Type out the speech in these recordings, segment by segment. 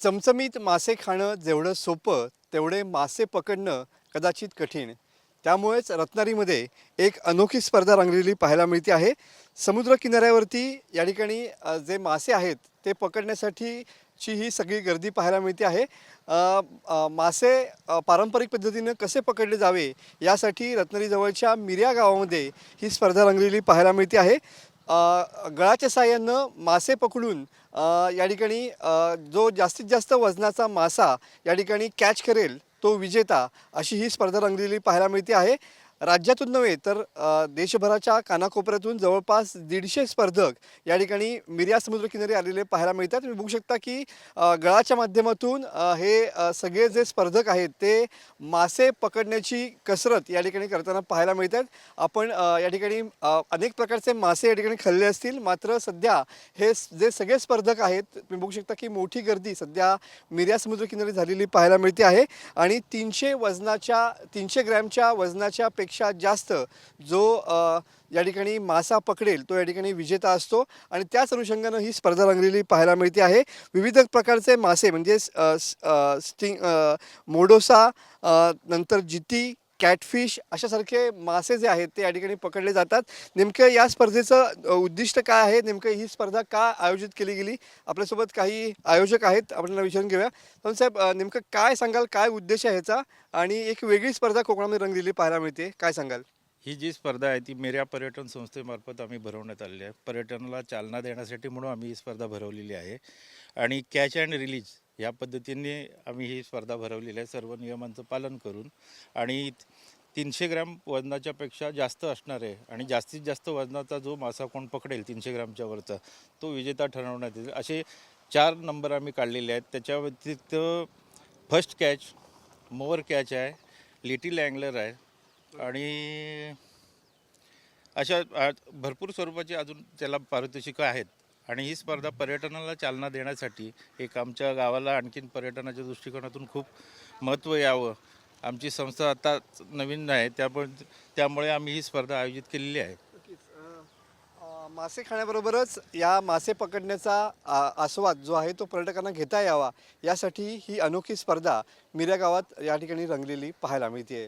चमचमीत मासे खाणं जेवढं सोपं तेवढे मासे पकडणं कदाचित कठीण. त्यामुळेच रत्नागिरीमध्ये एक अनोखी स्पर्धा रंगलेली पाहायला मिळते आहे. समुद्र किनाऱ्यावरती या ठिकाणी जे मासे आहेत ते पकडण्यासाठीची ही सगळी गर्दी पाहायला मिळते आहे. मासे पारंपरिक पद्धतीनं कसे पकडले जावे यासाठी रत्नागिरीजवळच्या मिर्या गावामध्ये ही स्पर्धा रंगलेली पाहायला मिळते आहे. गळाच्या साहाय्यानं मासे पकडून या ठिकाणी जो जास्तीत जास्त वजनाचा मासा या ठिकाणी कॅच करेल तो विजेता अशी ही स्पर्धा रंगलेली पाहायला मिळते आहे. राज्यातून नव्हे तर देशभराच्या कानाकोपऱ्यातून जवळपास दीडशे स्पर्धक या ठिकाणी मिर्या समुद्रकिनारी आलेले पाहायला मिळतात. तुम्ही बघू शकता की गळाच्या माध्यमातून हे सगळे जे स्पर्धक आहेत ते मासे पकडण्याची कसरत या ठिकाणी करताना पाहायला मिळतात. आपण या ठिकाणी अनेक प्रकारचे मासे या ठिकाणी खाल्ले असतील. मात्र सध्या हे जे सगळे स्पर्धक आहेत तुम्ही बघू शकता की मोठी गर्दी सध्या मिर्या समुद्रकिनारी झालेली पाहायला मिळते आहे. आणि तीनशे वजनाच्या तीनशे ग्रॅमच्या वजनाच्या पेक्षा पेक्षा जास्त जो या ठिकाणी मासा पकडेल तो या ठिकाणी विजेता असतो आणि त्याच अनुषंगानं ही स्पर्धा रंगलेली पाहायला मिळते आहे. विविध प्रकारचे मासे म्हणजे स्टिंग मोडोसा नंतर जिती कॅटफिश अशासारखे मासे जे आहेत ते या ठिकाणी पकडले जातात. नेमकं या स्पर्धेचं उद्दिष्ट काय आहे? नेमकं ही स्पर्धा का आयोजित केली गेली? आपल्यासोबत काही आयोजक आहेत. आपल्याला विचारून घेऊया. पण साहेब नेमकं काय सांगाल? काय उद्देश आहे ह्याचा? आणि एक वेगळी स्पर्धा कोकणामध्ये रंगलेली पाहायला मिळते. काय सांगाल? ही जी स्पर्धा आहे ती मेऱ्या पर्यटन संस्थेमार्फत आम्ही भरवण्यात आलेली आहे. पर्यटनाला चालना देण्यासाठी म्हणून आम्ही ही स्पर्धा भरवलेली आहे. आणि कॅच अँड रिलीज या पद्धतीने आम्ही ही स्पर्धा भरवलेली आहे. सर्व नियमांचं पालन करून. आणि तीनशे ग्रॅम वजनाच्या पेक्षा जास्त असणार आहे. आणि जास्तीत जास्त वजनाचा जो मासा कोण पकडेल तीनशे ग्रॅमच्या वरचा तो विजेता ठरवण्यात येईल. असे चार नंबर आम्ही काढलेले आहेत. त्याच्या व्यतिरिक्त फर्स्ट कॅच मोवर कॅच आहे लिटिल अँगलर आहे. आणि अशा भरपूर स्वरूपाचे अजून त्याला पारितोषिकं आहेत. आणि ही स्पर्धा पर्यटनाला चालना देण्यासाठी एक आमच्या गावाला आणखीन पर्यटनाच्या दृष्टिकोनातून खूप महत्त्व यावं. आमची संस्था आता नवीन आहे त्यामुळे त्यामुळे आम्ही ही स्पर्धा आयोजित केलेली आहे. मासे खाण्याबरोबरच या मासे पकडण्याचा आ, आस्वाद जो आहे तो पर्यटकांना घेता यावा. यासाठी ही अनोखी स्पर्धा मिऱ्या गावात या ठिकाणी रंगलेली पाहायला मिळते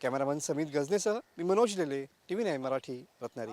कॅमेरामॅन समित गजनेसह मी Manoj Lele T V nine Marathi रत्नारी